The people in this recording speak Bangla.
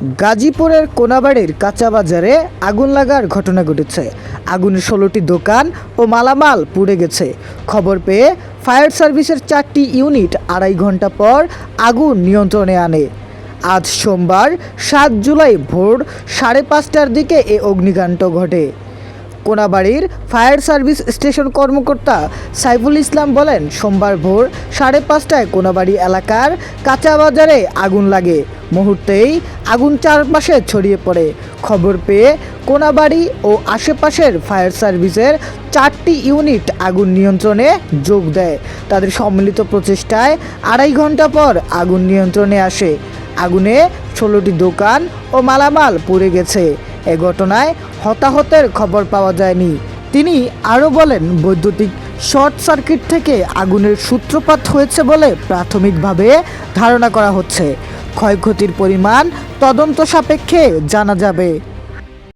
গাজীপুরের কোনাবাড়ির কাঁচা বাজারে আগুন লাগার ঘটনা ঘটেছে। আগুনে ষোলোটি দোকান ও মালামাল পুড়ে গেছে। খবর পেয়ে ফায়ার সার্ভিসের চারটি ইউনিট আড়াই ঘণ্টা পর আগুন নিয়ন্ত্রণে আনে। আজ সোমবার সাত জুলাই ভোর সাড়ে পাঁচটার দিকে এ অগ্নিকাণ্ড ঘটে। কোনাবাড়ির ফায়ার সার্ভিস স্টেশন কর্মকর্তা সাইফুল ইসলাম বলেন, সোমবার ভোর সাড়ে পাঁচটায় কোনাবাড়ি এলাকার কাঁচা বাজারে আগুন লাগে। মুহূর্তেই আগুন চারপাশে ছড়িয়ে পড়ে। খবর পেয়ে কোনাবাড়ি ও আশেপাশের ফায়ার সার্ভিসের চারটি ইউনিট আগুন নিয়ন্ত্রণে যোগ দেয়। তাদের সম্মিলিত প্রচেষ্টায় আড়াই ঘণ্টা পর আগুন নিয়ন্ত্রণে আসে। আগুনে ষোলোটি দোকান ও মালামাল পুড়ে গেছে। এ ঘটনায় হতাহতের খবর পাওয়া যায়নি। তিনি আরও বলেন, বৈদ্যুতিক শর্ট সার্কিট থেকে আগুনের সূত্রপাত হয়েছে বলে প্রাথমিকভাবে ধারণা করা হচ্ছে। ক্ষয়ক্ষতির পরিমাণ তদন্ত সাপেক্ষে জানা যাবে।